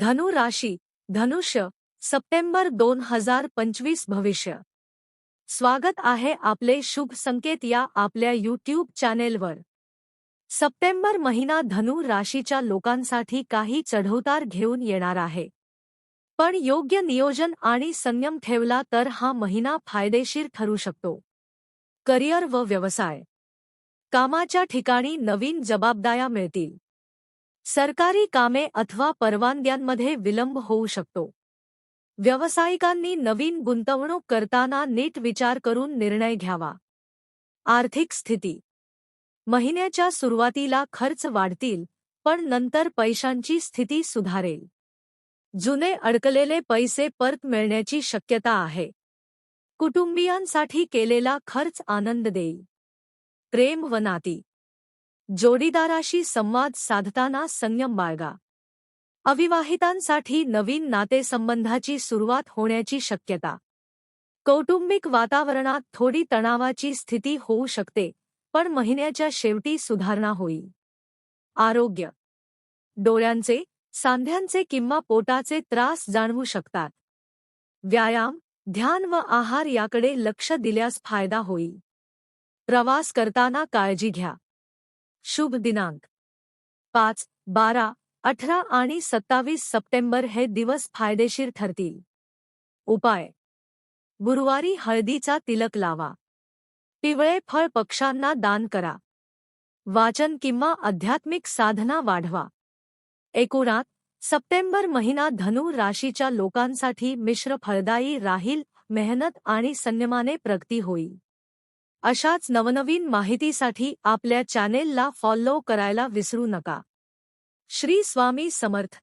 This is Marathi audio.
धनु राशी धनुष्य सप्टेंबर दोन हजार पंचवीस भविष्य. स्वागत आहे आपले शुभ संकेत या आपल्या यूट्यूब चॅनेलवर सप्टेंबर महिना धनु राशीच्या लोकांसाठी काही चढउतार घेऊन येणार आहे. पण योग्य नियोजन आणि संयम ठेवला तर हा महिना फायदेशीर ठरू शकतो. करिअर व व्यवसाय. कामाच्या ठिकाणी नवीन जबाबदाऱ्या मिळतील. सरकारी कामे अथवा परवानग्यांमध्ये विलंब होऊ शकतो. व्यावसायिकांनी नवीन गुंतवणूक करताना नीट विचार करून निर्णय घ्यावा. आर्थिक स्थिती. महिन्याच्या सुरुवातीला खर्च वाढतील पण नंतर पैशांची स्थिती सुधारेल. जुने अडकलेले पैसे परत मिळण्याची शक्यता आहे. कुटुंबियांसाठी केलेला खर्च आनंद देईल. प्रेम व नाती. जोडीदाराशी संवाद साधताना संयम बाळगा. अविवाहितांसाठी नवीन नातेसंबंधाची सुरुवात होण्याची शक्यता. कौटुंबिक वातावरणात थोडी तणावाची स्थिती होऊ शकते पण महिन्याच्या शेवटी सुधारणा होईल. आरोग्य. डोळ्यांचे सांध्यांचे किंवा पोटाचे त्रास जाणवू शकतात. व्यायाम ध्यान व आहार याकडे लक्ष दिल्यास फायदा होईल. प्रवास करताना काळजी घ्या. शुभ दिनांक. पाच बारा अठरा आणि सत्तावीस सप्टेंबर हे दिवस फायदेशीर ठरतील. उपाय. गुरुवारी हळदीचा तिलक लावा. पिवळे फळ पक्षांना दान करा. वाचन किंवा आध्यात्मिक साधना वाढवा. एकूणात सप्टेंबर महिना धनु राशीच्या लोकांसाठी मिश्र फळदायी राहील मेहनत आणि संयमाने प्रगती होईल. अशाच नवनवीन माहितीसाठी आपल्या चॅनेलला फॉलो करायला विसरू नका. श्री स्वामी समर्थ.